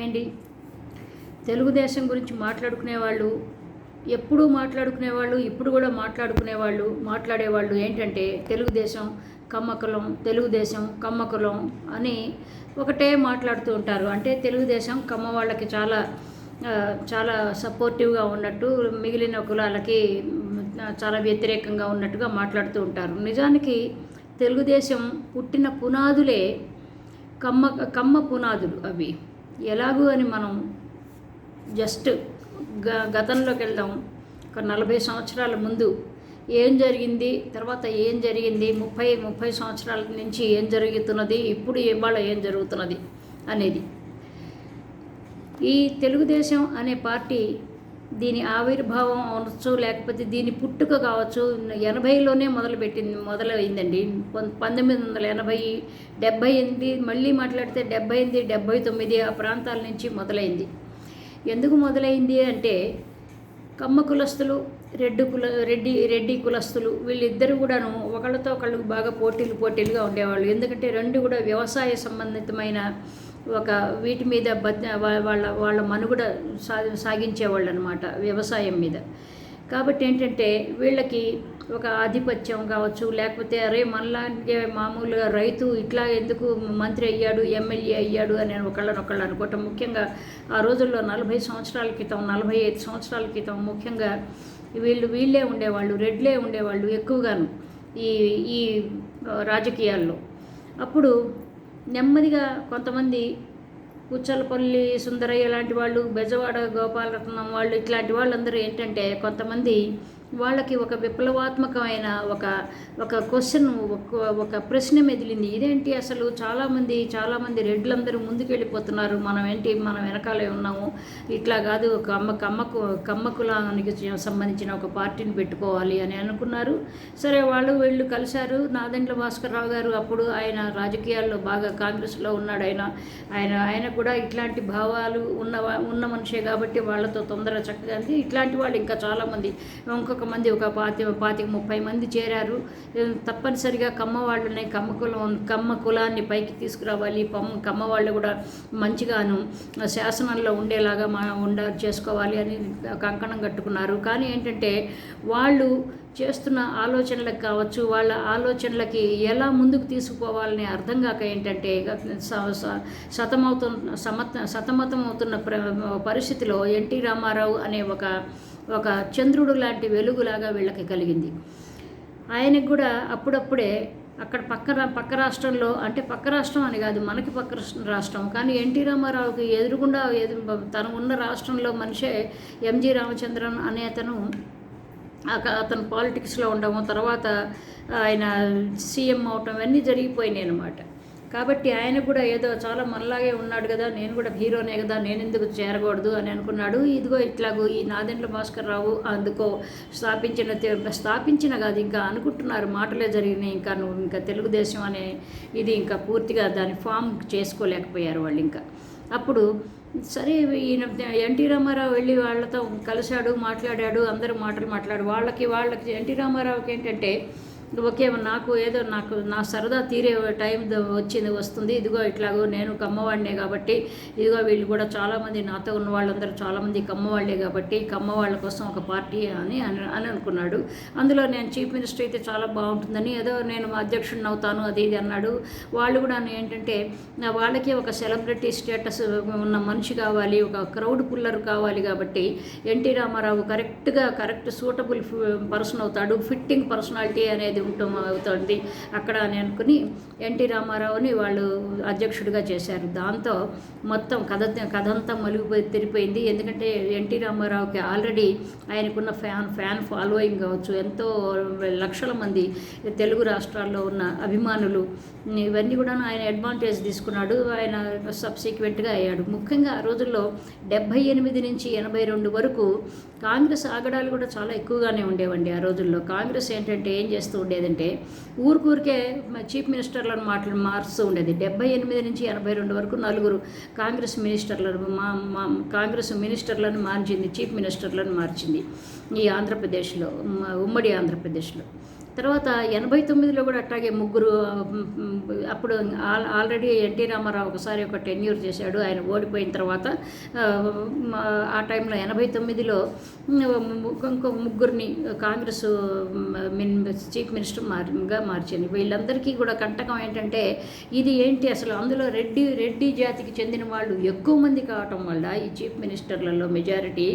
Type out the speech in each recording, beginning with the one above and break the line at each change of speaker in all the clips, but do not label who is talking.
అండి తెలుగుదేశం గురించి మాట్లాడుకునేవాళ్ళు ఎప్పుడూ మాట్లాడుకునేవాళ్ళు ఇప్పుడు కూడా మాట్లాడుకునేవాళ్ళు మాట్లాడేవాళ్ళు ఏంటంటే తెలుగుదేశం కమ్మకులం తెలుగుదేశం కమ్మకులం అని ఒకటే మాట్లాడుతూ ఉంటారు. అంటే తెలుగుదేశం కమ్మ వాళ్ళకి చాలా చాలా సపోర్టివ్గా ఉన్నట్టు మిగిలిన కులాలకి చాలా వ్యతిరేకంగా ఉన్నట్టుగా మాట్లాడుతూ ఉంటారు. నిజానికి తెలుగుదేశం పుట్టిన పునాదులే కమ్మ కమ్మ పునాదులు అవి. ఎలాగూ అని మనం జస్ట్ గ గతంలోకి వెళ్దాం. ఒక నలభై సంవత్సరాల ముందు ఏం జరిగింది? తర్వాత ఏం జరిగింది? ముప్పై ముప్పై సంవత్సరాల నుంచి ఏం జరుగుతున్నది? ఇప్పుడు ఇవాళ ఏం జరుగుతున్నది? అనేది. ఈ తెలుగుదేశం అనే పార్టీ దీని ఆవిర్భావం అవచ్చు లేకపోతే దీని పుట్టుక కావచ్చు ఎనభైలోనే మొదలుపెట్టింది మొదలైందండి. పం- పంతొమ్మిది వందల ఎనభై డెబ్బై ఎనిమిది మళ్ళీ మాట్లాడితే డెబ్బై ఎనిమిది డెబ్బై తొమ్మిది ఆ ప్రాంతాల నుంచి మొదలైంది. ఎందుకు మొదలైంది అంటే కమ్మ కులస్తులు రెడ్డి కుల రెడ్డి రెడ్డి కులస్తులు వీళ్ళిద్దరు కూడాను ఒకళ్ళతో ఒకళ్ళు బాగా పోటీలు పోటీలుగా ఉండేవాళ్ళు. ఎందుకంటే రెండు కూడా వ్యవసాయ సంబంధితమైన ఒక వీటి మీద బత్ వాళ్ళ వాళ్ళ మనుగడ సా సాగించేవాళ్ళు అనమాట వ్యవసాయం మీద. కాబట్టి ఏంటంటే వీళ్ళకి ఒక ఆధిపత్యం కావచ్చు లేకపోతే అరే మనలాంటి మామూలుగా రైతు ఇట్లా ఎందుకు మంత్రి అయ్యాడు ఎమ్మెల్యే అయ్యాడు అని ఒకళ్ళనొకళ్ళు అనుకోవటం ముఖ్యంగా ఆ రోజుల్లో నలభై సంవత్సరాల క్రితం నలభై ఐదు సంవత్సరాల క్రితం ముఖ్యంగా వీళ్ళు వీళ్ళే ఉండేవాళ్ళు రెడ్లే ఉండేవాళ్ళు ఎక్కువగాను ఈ ఈ రాజకీయాల్లో. అప్పుడు నెమ్మదిగా కొంతమంది ఉచ్చలపల్లి సుందరయ్య లాంటి వాళ్ళు బెజవాడ గోపాలరత్నం వాళ్ళు ఇట్లాంటి వాళ్ళందరూ ఏంటంటే కొంతమంది వాళ్ళకి ఒక విప్లవాత్మకమైన ఒక ఒక క్వశ్చన్ ఒక ఒక ప్రశ్న మెదిలింది. ఇదేంటి అసలు? చాలామంది చాలామంది రెడ్లందరూ ముందుకెళ్ళిపోతున్నారు. మనం ఏంటి? మనం వెనకాలే ఉన్నాము. ఇట్లా కాదు. కమ్మ కమ్మకు కమ్మకులానికి సంబంధించిన ఒక పార్టీని పెట్టుకోవాలి అని అనుకున్నారు. సరే వాళ్ళు వీళ్ళు కలిశారు. నాదెండ్ల భాస్కర్రావు గారు అప్పుడు ఆయన రాజకీయాల్లో బాగా కాంగ్రెస్లో ఉన్నాడు ఆయన. ఆయన ఆయన కూడా ఇట్లాంటి భావాలు ఉన్న ఉన్న మనిషే కాబట్టి వాళ్ళతో తొందర చక్కగా ఇట్లాంటి వాళ్ళు ఇంకా చాలామంది. ఇంకొక మంది ఒక పాతి పాతిక ముప్పై మంది చేరారు. తప్పనిసరిగా కమ్మ వాళ్ళని కమ్మ కులం కమ్మ కులాన్ని పైకి తీసుకురావాలి. పమ్మ కమ్మ వాళ్ళు కూడా మంచిగాను శాసనంలో ఉండేలాగా మా ఉండ చేసుకోవాలి అని కంకణం కట్టుకున్నారు. కానీ ఏంటంటే వాళ్ళు చేస్తున్న ఆలోచనలకు కావచ్చు వాళ్ళ ఆలోచనలకి ఎలా ముందుకు తీసుకుపోవాలని అర్థం కాక ఏంటంటే స- సతమవుతున్న సమత సతమతం అవుతున్న ప్ర పరిస్థితిలో ఎన్టీ రామారావు అనే ఒక ఒక చంద్రుడు లాంటి వెలుగులాగా వీళ్ళకి కలిగింది. ఆయనకు కూడా అప్పుడప్పుడే అక్కడ పక్క రా- పక్క రాష్ట్రంలో అంటే పక్క రాష్ట్రం అని కాదు మనకి పక్క రాష్ట్రం కానీ ఎన్టీ రామారావుకి ఎదురుగుండా ఎదు తను ఉన్న రాష్ట్రంలో మనిషే ఎంజి రామచంద్రన్ అనే అతను అతను పాలిటిక్స్లో ఉండడం తర్వాత ఆయన సీఎం అవటం ఇవన్నీ జరిగిపోయినాయి అనమాట కాబట్టి ఆయన కూడా ఏదో చాలా మనలాగే ఉన్నాడు కదా నేను కూడా హీరోనే కదా నేను ఎందుకు చేరకూడదు అని అనుకున్నాడు. ఇదిగో ఇట్లాగో ఈ నాదెండ్ల భాస్కర్ రావు అందుకో స్థాపించిన స్థాపించిన కాదు ఇంకా అనుకుంటున్నారు మాటలే జరిగినాయి ఇంకా నువ్వు ఇంకా తెలుగుదేశం అనే ఇది ఇంకా పూర్తిగా దాని ఫామ్ చేసుకోలేకపోయారు వాళ్ళు ఇంకా. అప్పుడు సరే ఈయన ఎన్టీ రామారావు వెళ్ళి వాళ్ళతో కలిశాడు మాట్లాడాడు అందరూ మాటలు మాట్లాడు వాళ్ళకి వాళ్ళకి ఎన్టీ రామారావుకి ఏంటంటే ఓకే నాకు ఏదో నాకు నా సరదా తీరే టైం ద- వచ్చింది వస్తుంది. ఇదిగో ఇట్లాగో నేను కమ్మవాడినే కాబట్టి ఇదిగో వీళ్ళు కూడా చాలామంది నాతో ఉన్న వాళ్ళందరూ చాలామంది కమ్మవాళ్ళే కాబట్టి కమ్మవాళ్ళ కోసం ఒక పార్టీ అని అని అని అనుకున్నాడు. అందులో నేను చీఫ్ మినిస్టర్ అయితే చాలా బాగుంటుందని ఏదో నేను అధ్యక్షుడిని అవుతాను అది ఇది అన్నాడు. వాళ్ళు కూడా ఏంటంటే నా వాళ్ళకి ఒక సెలబ్రిటీ స్టేటస్ ఉన్న మనిషి కావాలి ఒక క్రౌడ్ పుల్లర్ కావాలి కాబట్టి ఎన్టీ రామారావు కరెక్ట్గా కరెక్ట్ సూటబుల్ పర్సన్ అవుతాడు. ఫిట్టింగ్ పర్సనాలిటీ అనేది ఉండటం అవుతుంది. అక్కడ అని అనుకుని ఎన్టీ రామారావుని వాళ్ళు అధ్యక్షుడిగా చేశారు. దాంతో మొత్తం కథ కథ అంతా మలుగుపోయి తెరిపోయింది ఎందుకంటే ఎన్టీ రామారావుకి ఆల్రెడీ ఆయనకున్న ఫ్యాన్ ఫ్యాన్ ఫాలోయింగ్ కావచ్చు ఎంతో లక్షల మంది తెలుగు రాష్ట్రాల్లో ఉన్న అభిమానులు. ఇవన్నీ కూడా ఆయన అడ్వాంటేజ్ తీసుకున్నాడు. ఆయన సబ్సీక్వెంట్గా అయ్యాడు. ముఖ్యంగా ఆ రోజుల్లో డెబ్భై ఎనిమిది నుంచి ఎనభై రెండు వరకు కాంగ్రెస్ ఆగడాలు కూడా చాలా ఎక్కువగానే ఉండేవండి ఆ రోజుల్లో. కాంగ్రెస్ ఏంటంటే ఏం చేస్తూ ఉండేదంటే ఊరికూరికే చీఫ్ మినిస్టర్లను మాటలు మారుస్తూ ఉండేది. డెబ్బై ఎనిమిది నుంచి ఎనభై రెండు వరకు నలుగురు కాంగ్రెస్ మినిస్టర్లను మా మా కాంగ్రెస్ మినిస్టర్లను మార్చింది చీఫ్ మినిస్టర్లను మార్చింది ఈ ఆంధ్రప్రదేశ్లో ఉమ్మడి ఆంధ్రప్రదేశ్లో. తర్వాత ఎనభై తొమ్మిదిలో కూడా అట్లాగే ముగ్గురు అప్పుడు ఆల్ ఆల్రెడీ ఎన్టీ రామారావు ఒకసారి ఒక టెన్యూర్ చేశాడు ఆయన ఓడిపోయిన తర్వాత ఆ, ఆ టైంలో ఎనభై తొమ్మిదిలో ఇంకో ముగ్గురిని కాంగ్రెస్ మిన్ చీఫ్ మినిస్టర్ మారిగా మార్చింది వీళ్ళందరికీ కూడా కంటకం ఏంటంటే ఇది ఏంటి అసలు అందులో రెడ్డి రెడ్డి జాతికి చెందిన వాళ్ళు ఎక్కువ మంది కావటం వల్ల ఈ చీఫ్ మినిస్టర్లలో మెజారిటీ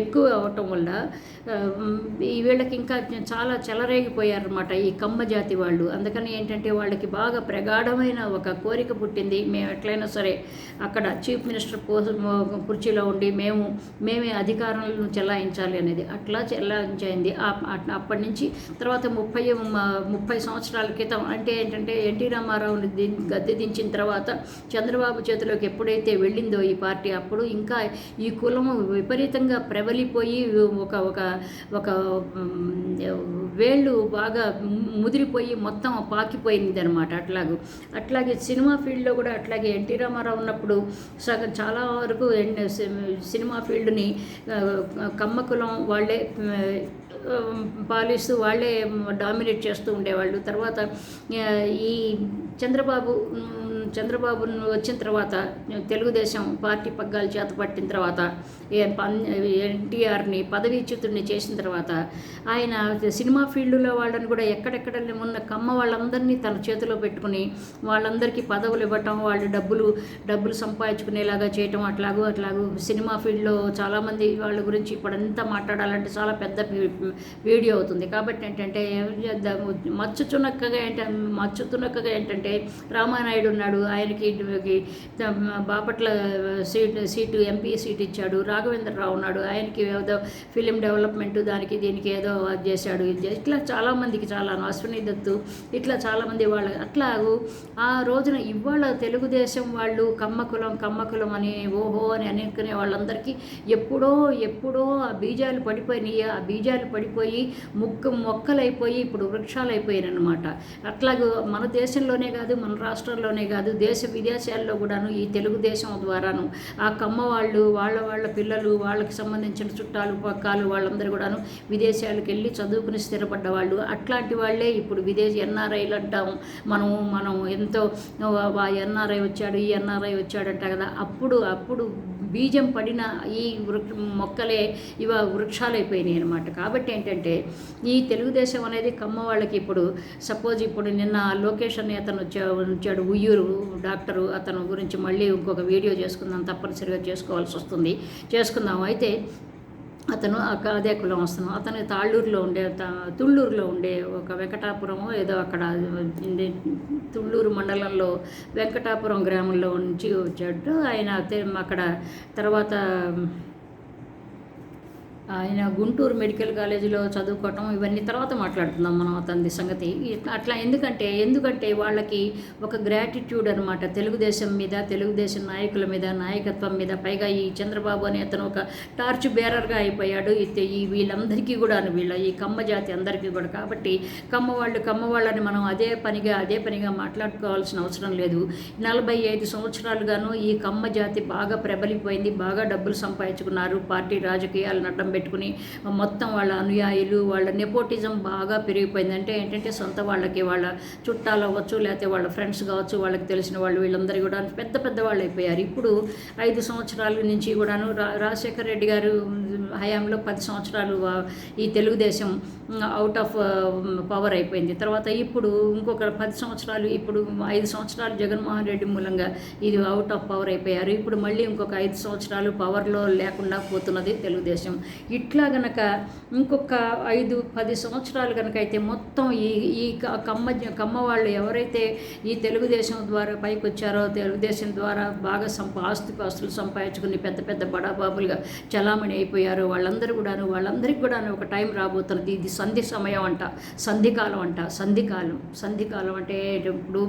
ఎక్కువ అవటం వల్ల ఈ వీళ్ళకి ఇంకా చాలా చెలరేగిపోయారు. అనమాట ఈ కమ్మ జాతి వాళ్ళు. అందుకని ఏంటంటే వాళ్ళకి బాగా ప్రగాఢమైన ఒక కోరిక పుట్టింది. మేము ఎట్లయినా సరే అక్కడ చీఫ్ మినిస్టర్ కోసం కుర్చీలో ఉండి మేము మేమే అధికారాలను చెలాయించాలి అనేది. అట్లా చెలాయించింది. అప్పటి నుంచి తర్వాత ముప్పై ముప్పై సంవత్సరాల క్రితం అంటే ఏంటంటే ఎన్టీ రామారావుని గద్దె దించిన తర్వాత చంద్రబాబు చేతిలోకి ఎప్పుడైతే వెళ్ళిందో ఈ పార్టీ అప్పుడు ఇంకా ఈ కులము విపరీతంగా ప్రబలిపోయి ఒక ఒక ఒక వేళ్ళు బాగా ముదిరిపోయి మొత్తం పాకిపోయింది అనమాట అట్లాగూ. అట్లాగే సినిమా ఫీల్డ్లో కూడా అట్లాగే ఎన్టీ రామారావు ఉన్నప్పుడు సగం చాలా వరకు సి- సినిమా ఫీల్డ్ని కమ్మకులం వాళ్ళే పాలిస్తూ వాళ్ళే డామినేట్ చేస్తూ ఉండేవాళ్ళు. తర్వాత ఈ చంద్రబాబు చంద్రబాబు వచ్చిన తర్వాత తెలుగుదేశం పార్టీ పగ్గాలు చేత పట్టిన తర్వాత ఏ- పన్- ఎన్టీఆర్ని పదవీచ్యుతుడిని చేసిన తర్వాత ఆయన సినిమా ఫీల్డ్లో వాళ్ళని కూడా ఎక్కడెక్కడ ఉన్న కమ్మ వాళ్ళందరినీ తన చేతిలో పెట్టుకుని వాళ్ళందరికీ పదవులు ఇవ్వటం వాళ్ళు డబ్బులు డబ్బులు సంపాదించుకునేలాగా చేయటం అట్లాగూ అట్లాగూ సినిమా ఫీల్డ్లో చాలామంది వాళ్ళ గురించి ఇప్పుడంతా మాట్లాడాలంటే చాలా పెద్ద వీడియో అవుతుంది. కాబట్టి ఏంటంటే మచ్చు చునక్కగా ఏంటంటే మచ్చు చునక్కగా ఏంటంటే రామానాయుడు ఉన్నాడు ఆయనకి Bapatla seat seat MP seat ఇచ్చాడు. రాఘవేంద్రరావు ఉన్నాడు. ఆయనకి ఏదో ఫిలిం డెవలప్మెంట్ దానికి దీనికి ఏదో అది చేశాడు. ఇది ఇట్లా చాలామందికి చాలా అశ్విని దత్తు ఇట్లా చాలామంది వాళ్ళ అట్లాగూ ఆ రోజున ఇవాళ తెలుగుదేశం వాళ్ళు కమ్మకులం కమ్మకులం అని ఓహో అని అనుకునే వాళ్ళందరికీ ఎప్పుడో ఎప్పుడో ఆ బీజాలు పడిపోయినాయి. ఆ బీజాలు పడిపోయి ముక్కు మొక్కలైపోయి ఇప్పుడు వృక్షాలు అయిపోయాయి అనమాట అట్లాగూ మన దేశంలోనే కాదు మన రాష్ట్రంలోనే కాదు దేశ విదేశాల్లో కూడాను ఈ తెలుగుదేశం ద్వారాను ఆ కమ్మ వాళ్ళు వాళ్ళ వాళ్ళ పిల్లలు వాళ్ళకి సంబంధించిన చుట్టాలు పక్కాలు వాళ్ళందరూ కూడాను విదేశాలకు వెళ్ళి చదువుకుని స్థిరపడ్డ వాళ్ళు. అట్లాంటి వాళ్ళే ఇప్పుడు విదేశీ ఎన్ఆర్ఐలు అంటాము. మనము మనం ఎంతో ఎన్ఆర్ఐ వచ్చాడు ఈ ఎన్ఆర్ఐ వచ్చాడంట కదా. అప్పుడు అప్పుడు బీజం పడిన ఈ వృక్ష మొక్కలే ఇవ వృక్షాలైపోయినాయి అనమాట కాబట్టి ఏంటంటే ఈ తెలుగుదేశం అనేది కమ్మ వాళ్ళకి ఇప్పుడు సపోజ్ ఇప్పుడు నిన్న లోకేష్ అనే అతను వచ్చాడు ఉయ్యూరు డాక్టరు అతను గురించి మళ్ళీ ఇంకొక వీడియో చేసుకుందాం తప్పనిసరిగా చేసుకోవాల్సి వస్తుంది. చేసుకుందాం. అయితే అతను అదే కులం అతను తాళ్ళూరులో ఉండే తుళ్ళూరులో ఉండే ఒక వెంకటాపురం ఏదో అక్కడ తుళ్ళూరు మండలంలో వెంకటాపురం గ్రామంలో నుంచి వచ్చాడు. ఆయన అక్కడ తర్వాత ఆయన గుంటూరు మెడికల్ కాలేజీలో చదువుకోవటం ఇవన్నీ తర్వాత మాట్లాడుతున్నాం మనం అతని సంగతి. అట్లా ఎందుకంటే ఎందుకంటే వాళ్ళకి ఒక గ్రాటిట్యూడ్ అనమాట తెలుగుదేశం మీద తెలుగుదేశం నాయకుల మీద నాయకత్వం మీద పైగా ఈ చంద్రబాబు అనే అతను ఒక టార్చ్ బేరర్గా అయిపోయాడు. ఈ- ఈ వీళ్ళందరికీ కూడా వీళ్ళ ఈ కమ్మ జాతి అందరికీ కూడా. కాబట్టి కమ్మ వాళ్ళు కమ్మ వాళ్ళని మనం అదే పనిగా అదే పనిగా మాట్లాడుకోవాల్సిన అవసరం లేదు. నలభై ఐదు సంవత్సరాలుగాను ఈ కమ్మ జాతి బాగా ప్రబలిపోయింది బాగా డబ్బులు సంపాదించుకున్నారు. పార్టీ రాజకీయాలను అడ్డం పెట్టుకుని మొత్తం వాళ్ళ అనుయాయులు వాళ్ళ నెపోటిజం బాగా పెరిగిపోయింది. అంటే ఏంటంటే సొంత వాళ్ళకి వాళ్ళ చుట్టాలు అవ్వచ్చు లేకపోతే వాళ్ళ ఫ్రెండ్స్ కావచ్చు వాళ్ళకి తెలిసిన వాళ్ళు వీళ్ళందరూ కూడా పెద్ద పెద్ద వాళ్ళు అయిపోయారు. ఇప్పుడు ఐదు సంవత్సరాల నుంచి కూడాను రా రాజశేఖర రెడ్డి గారు హయాంలో పది సంవత్సరాలు ఈ తెలుగుదేశం అవుట్ ఆఫ్ పవర్ అయిపోయింది. తర్వాత ఇప్పుడు ఇంకొక పది సంవత్సరాలు ఇప్పుడు ఐదు సంవత్సరాలు జగన్మోహన్ రెడ్డి మూలంగా ఇది అవుట్ ఆఫ్ పవర్ అయిపోయారు. ఇప్పుడు మళ్ళీ ఇంకొక ఐదు సంవత్సరాలు పవర్లో లేకుండా పోతున్నది తెలుగుదేశం. ఇట్లా గనక ఇంకొక ఐదు పది సంవత్సరాలు కనుక అయితే మొత్తం ఈ ఈ కమ్మ కమ్మ వాళ్ళు ఎవరైతే ఈ తెలుగుదేశం ద్వారా పైకి వచ్చారో తెలుగుదేశం ద్వారా బాగా సంప ఆస్తి పాస్తులు సంపాదించుకుని పెద్ద పెద్ద బడాబాబులుగా చలామణి అయిపోయారు వాళ్ళందరూ కూడాను వాళ్ళందరికీ కూడాను ఒక టైం రాబోతున్నది. ఇది సంధి సమయం అంట సంధికాలం అంట సంధికాలం సంధికాలం అంటే ఇప్పుడు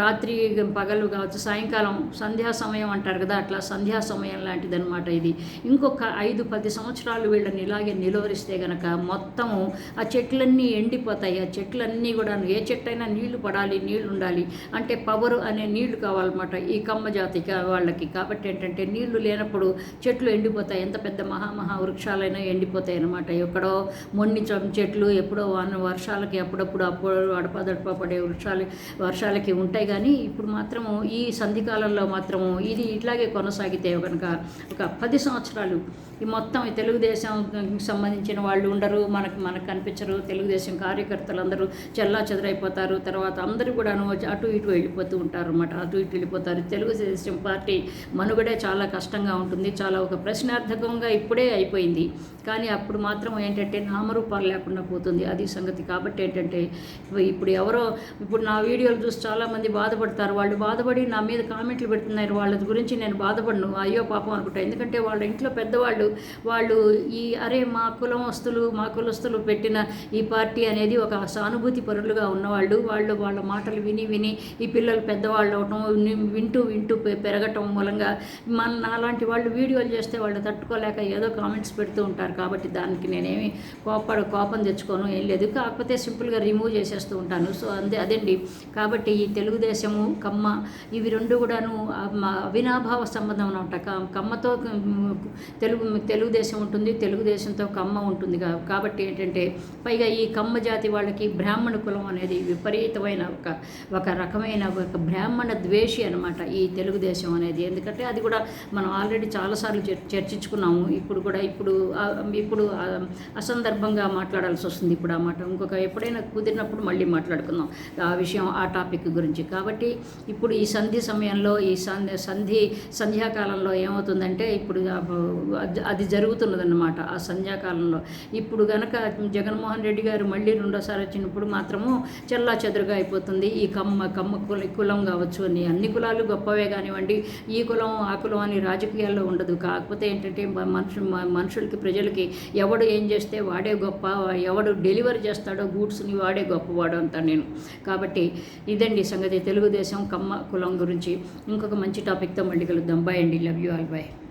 రాత్రి పగలు కావచ్చు సాయంకాలం సంధ్యా సమయం అంటారు కదా అట్లా సంధ్యా సమయం లాంటిది అనమాట ఇది. ఇంకొక ఐదు పది సంవత్సరాలు వీళ్ళని ఇలాగే నిలువరిస్తే గనక మొత్తము ఆ చెట్లన్నీ ఎండిపోతాయి. ఆ చెట్లన్నీ కూడా ఏ చెట్టు అయినా నీళ్ళు పడాలి నీళ్ళు ఉండాలి. అంటే పవర్ అనే నీళ్ళు కావాలన్నమాట ఈ కమ్మ జాతికి వాళ్ళకి. కాబట్టి ఏంటంటే నీళ్ళు లేనప్పుడు చెట్లు ఎండిపోతాయి. ఎంత పెద్ద మహామహా వృక్షాలైనా ఎండిపోతాయి అనమాట ఎక్కడో మొన్ని చెట్లు ఎప్పుడో వాన వర్షాలకి అప్పుడప్పుడు అప్పుడు అడపదడప పడే వృక్షాలు వర్షాలకి ఉంటాయి. కానీ ఇప్పుడు మాత్రము ఈ సంధికాలంలో మాత్రము ఇది ఇట్లాగే కొనసాగితే కనుక ఒక పది సంవత్సరాలు ఈ మొత్తం ఈ తెలుగుదేశం సంబంధించిన వాళ్ళు ఉండరు మనకు మనకు కనిపించరు. తెలుగుదేశం కార్యకర్తలు అందరూ చెల్లా చెదరైపోతారు. తర్వాత అందరూ కూడా అటు ఇటు వెళ్ళిపోతూ ఉంటారు అన్నమాట అటు ఇటు వెళ్ళిపోతారు. తెలుగుదేశం పార్టీ మనుగడే చాలా కష్టంగా ఉంటుంది. చాలా ఒక ప్రశ్నార్థకంగా ఇప్పుడే అయిపోయింది. కానీ అప్పుడు మాత్రం ఏంటంటే నామరూపాలు లేకుండా పోతుంది. అది సంగతి. కాబట్టి ఏంటంటే ఇప్పుడు ఎవరో ఇప్పుడు నా వీడియోలు చూసి చాలామంది బాధపడతారు. వాళ్ళు బాధపడి నా మీద కామెంట్లు పెడుతున్నారు. వాళ్ళ గురించి నేను బాధపడను. అయ్యో పాపం అనుకుంటా. ఎందుకంటే వాళ్ళ ఇంట్లో పెద్దవాళ్ళు వాళ్ళు ఈ అరే మా కులమస్తులు మా కులస్తులు పెట్టిన ఈ పార్టీ అనేది ఒక సానుభూతి పరులుగా ఉన్నవాళ్ళు. వాళ్ళు వాళ్ళ మాటలు విని విని ఈ పిల్లలు పెద్దవాళ్ళు అవటం వింటూ వింటూ పెరగటం మూలంగా మన నాలాంటి వాళ్ళు వీడియోలు చేస్తే వాళ్ళు తట్టుకోలేక ఏదో కామెంట్స్ పెడుతూ ఉంటారు. కాబట్టి దానికి నేనేమి కోపడ కోపం తెచ్చుకోను ఏం లేదు. కాకపోతే సింపుల్గా రిమూవ్ చేసేస్తూ ఉంటాను. సో అందే అదండి. కాబట్టి ఈ తెలుగుదేశము కమ్మ ఇవి రెండు కూడాను మా అవినాభావ సంబంధం అనమాట. కమ్మతో తెలుగు తెలుగుదేశం ఉంటుంది తెలుగుదేశంతో కమ్మ ఉంటుంది కాబట్టి ఏంటంటే పైగా ఈ కమ్మ జాతి వాళ్ళకి బ్రాహ్మణ కులం అనేది విపరీతమైన ఒక ఒక రకమైన ఒక బ్రాహ్మణ ద్వేషి అనమాట ఈ తెలుగుదేశం అనేది. ఎందుకంటే అది కూడా మనం ఆల్రెడీ చాలాసార్లు చర్ చర్చించుకున్నాము. ఇప్పుడు కూడా ఇప్పుడు ఇప్పుడు అసందర్భంగా మాట్లాడాల్సి వస్తుంది ఇప్పుడు ఆ మాట. ఇంకొక ఎప్పుడైనా కుదిరినప్పుడు మళ్ళీ మాట్లాడుకుందాం ఆ విషయం ఆ టాపిక్ గురించి. కాబట్టి ఇప్పుడు ఈ సంధి సమయంలో ఈ సంధి సంధి సంధ్యాకాలంలో ఏమవుతుందంటే ఇప్పుడు అది జరుగుతున్నదన్నమాట ఆ సంధ్యాకాలంలో. ఇప్పుడు గనక జగన్మోహన్ రెడ్డి గారు మళ్ళీ రెండోసారి వచ్చినప్పుడు మాత్రము చెల్లా చెదురుగా అయిపోతుంది. ఈ కమ్మ కమ్మ కుల కులం కావచ్చు అని. అన్ని కులాలు గొప్పవే కానివ్వండి ఈ కులం ఆ కులం అని రాజకీయాల్లో ఉండదు. కాకపోతే ఏంటంటే మనుషు మ- మనుషులకి ప్రజలకి ఎవడు ఏం చేస్తే వాడే గొప్ప ఎవడు డెలివరీ చేస్తాడో గూడ్స్ని వాడే గొప్పవాడు అంతా నేను. కాబట్టి ఇదండి సంగతి. తెలుగుదేశం కమ్మ కులం గురించి ఇంకొక మంచి టాపిక్తో మళ్ళీ కలుద్దాం. బాయ్ అండి. Love you all. బాయ్